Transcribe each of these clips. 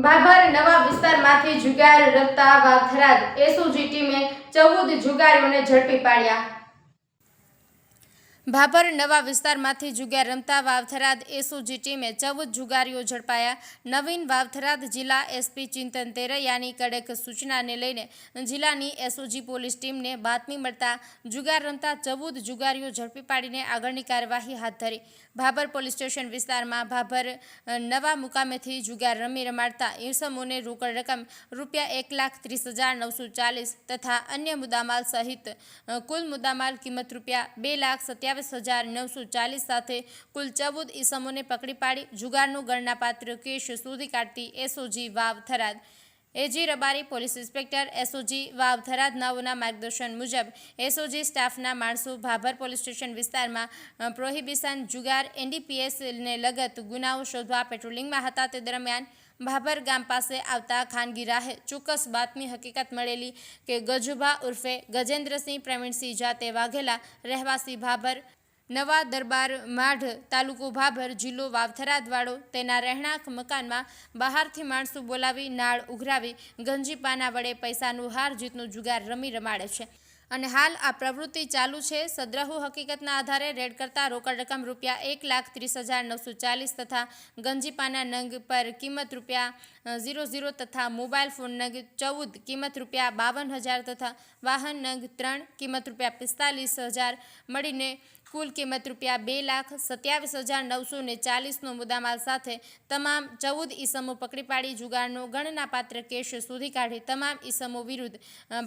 ભાભર નવા વિસ્તારમાંથી જુગાર રમતા વાઘરાજ એસઓજી ટીમે ચૌદ જુગારીઓને ઝડપી પાડ્યા. ભાભર નવા વિસ્તારમાંથી જુગાર રમતા વાવથરાદ એસઓજી ટીમે ચૌદ જુગારીઓ ઝડપાયા. નવીન વાવથરાદ જિલ્લા એસપી ચિંતન તેરૈયાની કડક સૂચનાને લઈને જિલ્લાની એસઓજી પોલીસ ટીમને બાતમી મળતા જુગાર રમતા ચૌદ જુગારીઓ ઝડપી પાડીને આગળની કાર્યવાહી હાથ ધરી. ભાભર પોલીસ સ્ટેશન વિસ્તારમાં ભાભર નવા મુકામેથી જુગાર રમી રમાડતા ઇસમોને રોકડ રકમ રૂપિયા એક લાખ ત્રીસ હજાર નવસો ચાલીસ તથા અન્ય મુદ્દામાલ સહિત કુલ મુદ્દામાલ કિંમત રૂપિયા બે લાખ સત્યાવીસ હજાર નવસો ચાલીસ સાથે કુલ ચૌદ ઈસમોને પકડી પાડી. જુગારનું ગણનાપાત્ર કેસ શોધી કાઢતી SOG Vav Tharad. A G Rabari police inspector, SOG Vav Tharad નાઓના માર્ગદર્શન મુજબ એસઓજી સ્ટાફના માણસો ભાભર પોલીસ સ્ટેશન વિસ્તારમાં પ્રોહિબિશન, જુગાર, એનડીપીએસને લગત ગુનાઓ શોધવા પેટ્રોલિંગમાં હતા. તે દરમિયાન ભાભર ગામ પાસે આવતા ખાનગી રાહે ચોક્કસ બાતમી હકીકત મળેલી કે ગજુભા ઉર્ફે ગજેન્દ્રસિંહ પ્રવીણસિંહ જાતે વાઘેલા રહેવાસી ભાભર, નવા દરબાર માઢ, તાલુકો ભાભર, જિલ્લો વાવથરાદવાડો તેના રહેણાંક મકાનમાં બહારથી માણસો બોલાવી, નાળ ઉઘરાવી, ગંજીપાના વડે પૈસાનું હાર, જીતનું જુગાર રમી રમાડે છે. અને હાલ આ પ્રવૃત્તિ ચાલુ છે. સદ્રહુ હકીકતના આધારે રેડ કરતા રોકડ રકમ રૂપિયા એક લાખ ત્રીસ હજાર નવસો ચાલીસ તથા ગંજીપાના નંગ પર કિંમત રૂપિયા ઝીરો ઝીરો તથા મોબાઈલ ફોન નંગ ચૌદ કિંમત રૂપિયા બાવન હજાર તથા વાહન નંગ ત્રણ કિંમત રૂપિયા પિસ્તાલીસ હજાર મળીને કુલ કિંમત રૂપિયા બે લાખ સત્યાવીસ હજાર નવસો ને ચાલીસનો મુદ્દામાલ સાથે તમામ ચૌદ ઈસમો પકડી પાડી જુગારનો ગણનાપાત્ર કેસ શોધી કાઢી તમામ ઈસમો વિરુદ્ધ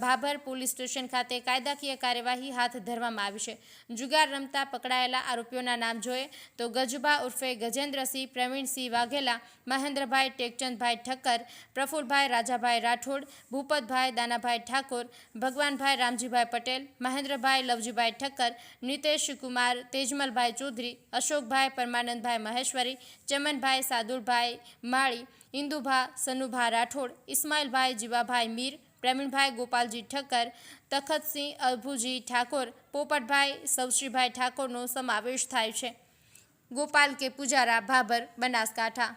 ભાભર પોલીસ સ્ટેશન ખાતે કાયદાકીય કાર્યવાહી હાથ ધરવામાં આવી છે. જુગાર રમતા પકડાયેલા આરોપીઓના નામ જોઈએ તો ગજબા ઉર્ફે ગજેન્દ્રસિંહ, પ્રવીણસિંહ વાઘેલા, મહેન્દ્રભાઈ ટેકચંદભાઈ ઠક્કર, પ્રફુલભાઈ રાજાભાઈ રાઠોડ, ભૂપતભાઈ દાનાભાઈ ઠાકોર, ભગવાનભાઈ રામજીભાઈ પટેલ, મહેન્દ્રભાઈ લવજીભાઈ ઠક્કર, નિતેશ કુમાર તેજમલભાઈ ચૌધરી, અશોકભાઈ પરમાનંદભાઈ મહેશ્વરી, ચમનભાઈ સાદુરભાઈ માળી, ઇન્દુભા સનુભા રાઠોડ, ઇસ્માઇલભાઈ જીવાભાઈ મીર, પ્રવીણભાઈ ગોપાલજી ઠક્કર, તખતસિંહ અભુજી ઠાકોર, પોપટભાઈ સવશ્રીભાઈ ઠાકોરનો સમાવેશ થાય છે. ગોપાલ કે પુજારા ભાભર બનાસકાંઠા.